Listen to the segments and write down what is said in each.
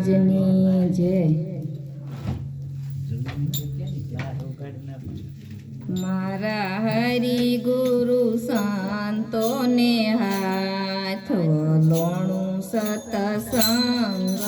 મહારાજની જય મારા હરિ ગુરુ સંતોને હાથ લોણું સતસંગનું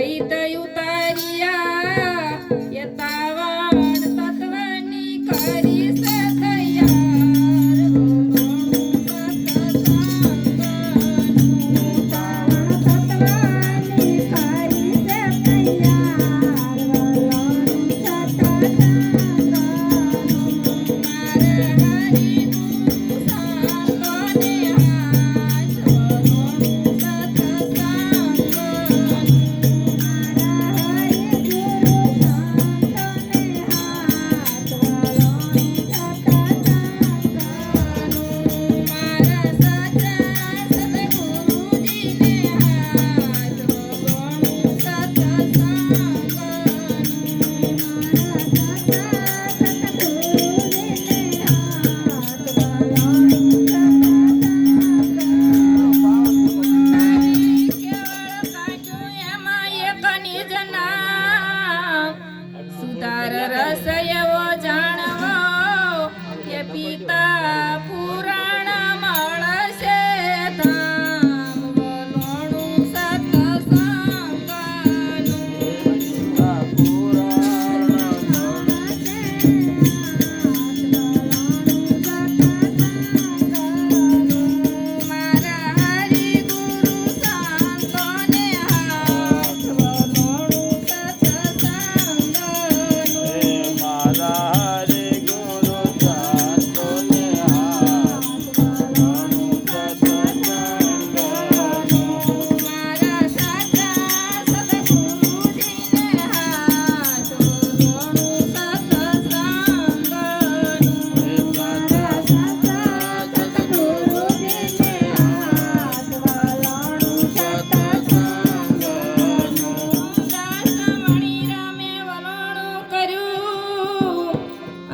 ऐत युतारिया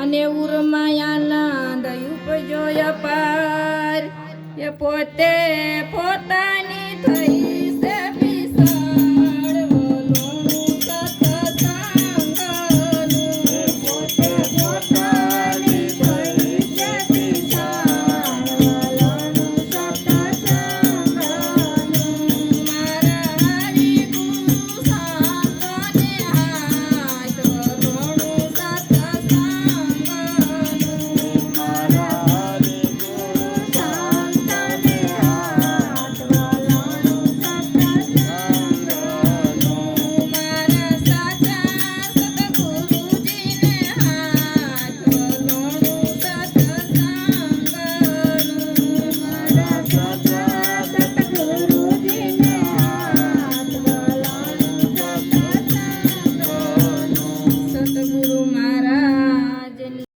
અને ઉર્માયાના દયુપ જોય પાર. એ પોતે પોતાની થઈ